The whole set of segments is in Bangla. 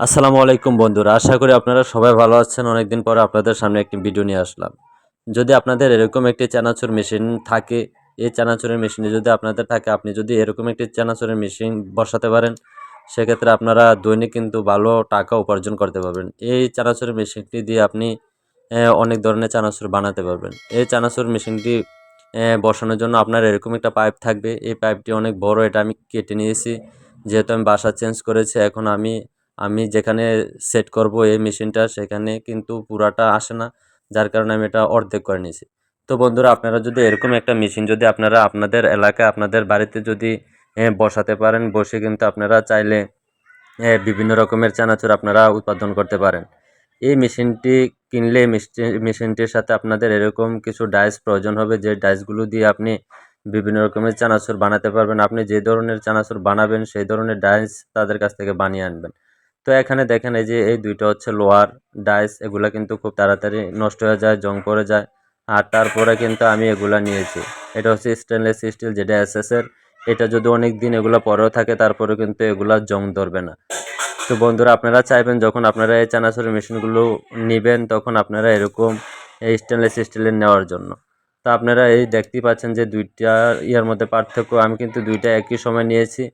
আসসালামু আলাইকুম বন্ধুরা, আশা করি আপনারা সবাই ভালো আছেন। অনেকদিন পরে আপনাদের সামনে একটি ভিডিও নিয়ে আসলাম। যদি আপনাদের এরকম একটি চানাচুর মেশিন থাকে, এই চানাচুরের মেশিনে যদি আপনাদের থাকে, আপনি যদি এরকম একটি চানাচুরের মেশিন বসাতে পারেন, সেক্ষেত্রে আপনারা দৈনিক কিন্তু ভালো টাকা উপার্জন করতে পারবেন। এই চানাচুরের মেশিনটি দিয়ে আপনি অনেক ধরনের চানাচুর বানাতে পারবেন। এই চানাচুর মেশিনটি বসানোর জন্য আপনার এরকম একটা পাইপ থাকবে। এই পাইপটি অনেক বড়, এটা আমি কেটে নিয়েছি। যেহেতু আমি বাসা চেঞ্জ করেছি, এখন আমি আমি যেখানে সেট করব এই মেশিনটা, সেখানে কিন্তু পুরাটা আসে না। যার কারণে আমি এটা অর্ধেক করে নিয়েছি। তো বন্ধুরা, আপনারা যদি এরকম একটা মেশিন যদি আপনারা আপনাদের এলাকায়, আপনাদের বাড়িতে যদি বসাতে পারেন, বসে কিন্তু আপনারা চাইলে বিভিন্ন রকমের চানাচুর আপনারা উৎপাদন করতে পারেন। এই মেশিনটি কিনলে মেশিনটির সাথে আপনাদের এরকম কিছু ডাইস প্রয়োজন হবে, যে ডাইসগুলো দিয়ে আপনি বিভিন্ন রকমের চানাচুর বানাতে পারবেন। আপনি যে ধরনের চানাচুর বানাবেন, সেই ধরনের ডাইস তাদের কাছ থেকে বানিয়ে আনবেন। তো এখানে দেখেন এই যে এই দুইটা হচ্ছে লোয়ার ডাইস, এগুলা কিন্তু খুব তাড়াতাড়ি নষ্ট হয়ে যায়, জং পড়ে যায়। আর তারপরে কিন্তু আমি এগুলা নিয়েছি। এটা হচ্ছে স্টেনলেস স্টিল যেটা এসএস এর। এটা যদি অনেক দিন এগুলো পরেও থাকে, তারপরে কিন্তু এগুলা জং ধরবে না। তো বন্ধুরা, আপনারা চাইবেন যখন আপনারা এই চানাচুরের মেশিনগুলো নেবেন, তখন আপনারা এরকম এই স্টেনলেস স্টিলের নেওয়ার জন্য। তো আপনারা এই দেখতেই পাচ্ছেন যে দুইটা ইয়ার মধ্যে পার্থক্য। আমি কিন্তু দুইটা একই সময় নিয়েছি।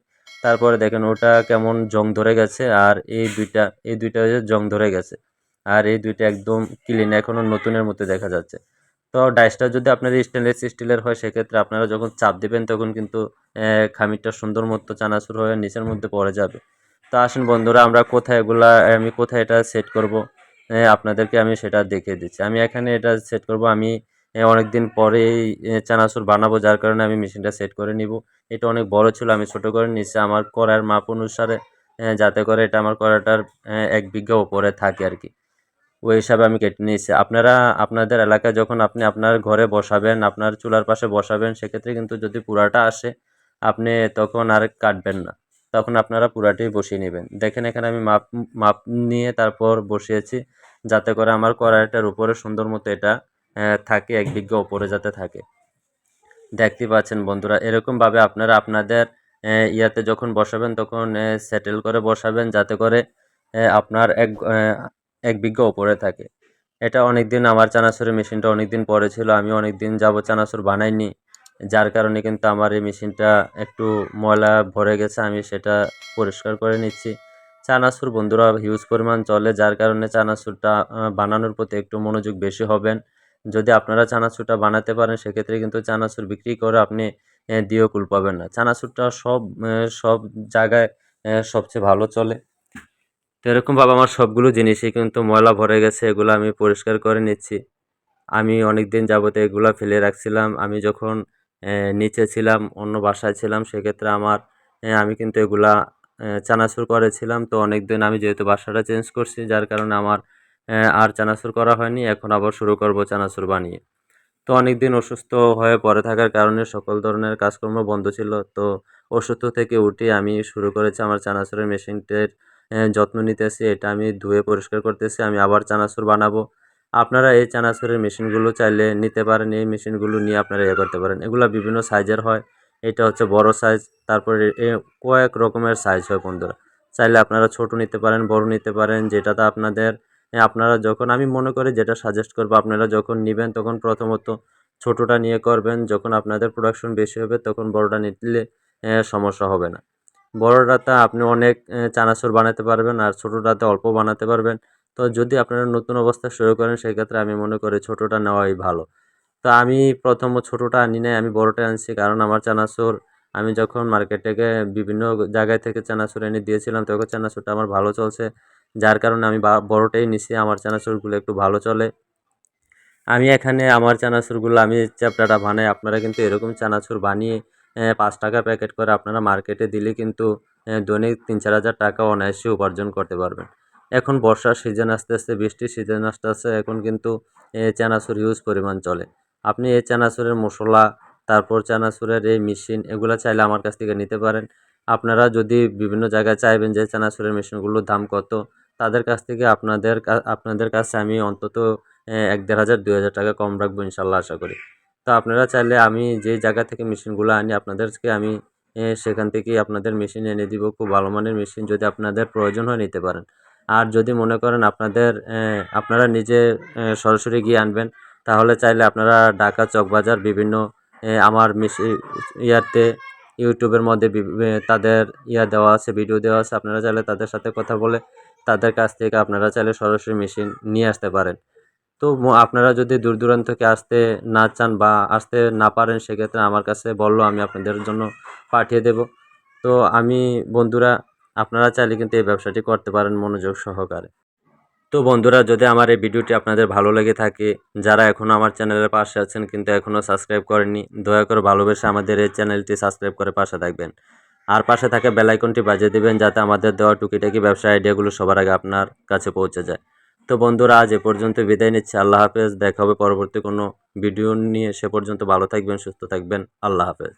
তারপরে দেখেন ওটা কেমন জং ধরে গেছে আর এই দুইটা এই দুইটা জং ধরে গেছে। আর এই দুইটা একদম ক্লিন এখনও নতুনের মতো দেখা যাচ্ছে। তো ডাইসটা যদি আপনার স্টেনলেস স্টিলের হয়, সেক্ষেত্রে আপনারা যখন চাপ দেবেন, তখন কিন্তু খামিরটা সুন্দর মতো চানাচুর হয়ে নিচের মধ্যে পড়ে যাবে। তো আসুন বন্ধুরা, আমরা কোথায় এগুলা, আমি কোথায় এটা সেট করব? আপনাদেরকে আমি সেটা দেখিয়ে দিচ্ছি। আমি এখানে এটা সেট করব, আমি অনেক দিন পরে এই এ, চানাচুর বানাবো যার কারণে আমি মেশিনটা সেট করে নিব। এটা অনেক বড় ছিল আমি ছোট করে নিচ্ছি। আমার করার মাপ অনুসারে যাতে করে এটা আমার করাটার এক বিঘা উপরে থাকে আর কি। ওই হিসাবে আমি কেটে নিয়েছি। আপনারা আপনাদের এলাকায় যখন আপনি আপনার ঘরে বসাবেন আপনার চুলার পাশে বসাবেন সেক্ষেত্রে কিন্তু যদি পুরাটা আসে আপনি তখন আর কাটবেন না। তখন আপনারা পুরাটাই বসিয়ে নেবেন। দেখেন এখানে আমি মাপ মাপ নিয়ে তারপর বসিয়েছি। যাতে করে আমার কড়াইটার উপরে সুন্দর মতো এটা থাকে, এক বিঘা উপরে যাতে থাকে। দেখতে পাচ্ছেন বন্ধুরা এরকমভাবে আপনারা আপনাদের ইয়াতে যখন বসাবেন তখন সেটেল করে বসাবেন যাতে করে আপনার এক এক বিঘা ওপরে থাকে। এটা অনেক দিন আমার চানাচুরের মেশিনটা অনেক দিন পরে ছিল, আমি অনেক দিন যাব চানাচুর বানাইনি। যার কারণে কিন্তু আমার এই মেশিনটা একটু ময়লা ভরে গেছে, আমি সেটা পরিষ্কার করে নিচ্ছি। চানাচুর বন্ধুরা হিউজ পরিমাণ চলে, যার কারণে চানাচুরটা বানানোর প্রতি একটু মনোযোগ বেশি হবেন। যদি আপনারা চানাচুরটা বানাতে পারেন, সেক্ষেত্রে কিন্তু চানাচুর বিক্রি করে আপনি দিয়েও কুল পাবেন না। চানাচুরটা সব সব জায়গায় সবচেয়ে ভালো চলে। তো এরকমভাবে আমার সবগুলো জিনিসই কিন্তু ময়লা ভরে গেছে, এগুলো আমি পরিষ্কার করে নিচ্ছি। আমি অনেক দিন যাবত এগুলো ফেলে রাখছিলাম। আমি যখন নিচে ছিলাম, অন্য বাসায় ছিলাম, সেক্ষেত্রে আমার আমি কিন্তু এগুলা চানাচুর করেছিলাম। তো অনেক দিন আমি যেহেতু বাসাটা চেঞ্জ করছি, যার কারণে আমার আর চানাচুর করা হয়নি, এখন আবার শুরু করব চানাচুর বানিয়ে। তো অনেক দিন অসুস্থ হয়ে পড়ে থাকার কারণে সকল ধরনের কাজকর্ম বন্ধ ছিল। তো অসুস্থ থেকে উঠে আমি শুরু করেছি আমার চানাচুরের মেশিনটির যত্ন নিতেছি, এটা আমি ধুয়ে পরিষ্কার করতেছি, আমি আবার চানাচুর বানাবো। আপনারা এই চানাচুরের মেশিনগুলো চাইলে নিতে পারেন, এই মেশিনগুলো নিয়ে আপনারা ইয়ে করতে পারেন। এগুলো বিভিন্ন সাইজের হয়, এটা হচ্ছে বড় সাইজ, তারপরে কয়েক রকমের সাইজ হয় বন্ধুরা। চাইলে আপনারা ছোট নিতে পারেন, বড় নিতে পারেন, যেটাতে আপনাদের আপনারা যখন, আমি মনে করি যেটা সাজেস্ট করব, আপনারা যখন নেবেন, তখন প্রথমত ছোটোটা নিয়ে করবেন। যখন আপনাদের প্রোডাকশন বেশি হবে, তখন বড়টা নিলে সমস্যা হবে না। বড়টাতে আপনি অনেক চানাচুর বানাতে পারবেন আর ছোটোটাতে অল্প বানাতে পারবেন। তো যদি আপনারা নতুন অবস্থা শুরু করেন, সেক্ষেত্রে আমি মনে করি ছোটোটা নেওয়াই ভালো। তো আমি প্রথম ছোটোটা আনি নাই, আমি বড়টা আনছি কারণ আমার চানাচুর, আমি যখন মার্কেট বিভিন্ন জায়গায় থেকে চানাচুর এনে দিয়েছিলাম, তখন চানাচুরটা আমার ভালো চলছে। যার কারণে আমি বড়টাই নিছি, আমার চানাচুরগুলো একটু ভালো চলে। আমি এখানে আমার চানাচুরগুলো আমি চ্যাপ্টাটা বানাই, আপনারা কিন্তু এরকম চানাচুর বানিয়ে পাঁচ টাকা প্যাকেট করে আপনারা মার্কেটে দিলে কিন্তু দৈনিক তিন চার হাজার টাকা অনায়াসে উপার্জন করতে পারবেন। এখন বর্ষার সিজন আস্তে আস্তে, বৃষ্টির সিজন আস্তে আস্তে এখন কিন্তু চানাচুর হিউজ পরিমাণ চলে। আপনি এই চানাচুরের মশলা, তারপর চানাচুরের এই মেশিন এগুলো চাইলে আমার কাছ থেকে নিতে পারেন। আপনারা যদি বিভিন্ন জায়গায় চাইবেন যে চানাচুরের মেশিনগুলোর দাম কত তাদের কাছ থেকে আপনাদের আপনাদের কাছে আমি অন্তত এক দেড় হাজার, দুই হাজার টাকা কম রাখব ইনশাল্লাহ আশা করি। তো আপনারা চাইলে আমি যে জায়গা থেকে মেশিনগুলো আনি, আপনাদেরকে আমি সেখান থেকেই আপনাদের মেশিন এনে দিব। খুব ভালো মানের মেশিন যদি আপনাদের প্রয়োজন হয় নিতে পারেন। আর যদি মনে করেন আপনাদের আপনারা নিজে সরাসরি গিয়ে আনবেন, তাহলে চাইলে আপনারা ঢাকা চকবাজার বিভিন্ন আমার মিশি, ইয়াতে, ইউটিউবের মধ্যে তাদের ইয়া দেওয়া আছে, ভিডিও দেওয়া আছে, আপনারা চাইলে তাদের সাথে কথা বলে তাদের কাছ থেকে আপনারা চাইলে সরাসরি মেশিন নিয়ে আসতে পারেন। তো আপনারা যদি দূর দূরান্ত থেকে আসতে না চান বা আসতে না পারেন, সেক্ষেত্রে আমার কাছে বলল, আমি আপনাদের জন্য পাঠিয়ে দেব। তো আমি, বন্ধুরা, আপনারা চাইলে কিন্তু এই ব্যবসাটি করতে পারেন মনোযোগ সহকারে। তো বন্ধুরা, যদি আমার এই ভিডিওটি আপনাদের ভালো লেগে থাকে, যারা এখনও আমার চ্যানেলের পাশে আছেন, কিন্তু এখনও সাবস্ক্রাইব করেননি, দয়া করে ভালোবেসে আমাদের এই চ্যানেলটি সাবস্ক্রাইব করে পাশে থাকবেন। আর পাশে থাকা বেলাইকনটি বাজিয়ে দেবেন যাতে আমাদের দেওয়া টুকিটাকি ব্যবসা আইডিয়াগুলো সবার আগে আপনার কাছে পৌঁছে যায়। তো বন্ধুরা, আজ এ পর্যন্ত বিদায় নিচ্ছে। আল্লাহ হাফেজ। দেখা হবে পরবর্তী কোনো ভিডিও নিয়ে। সে পর্যন্ত ভালো থাকবেন, সুস্থ থাকবেন। আল্লাহ হাফেজ।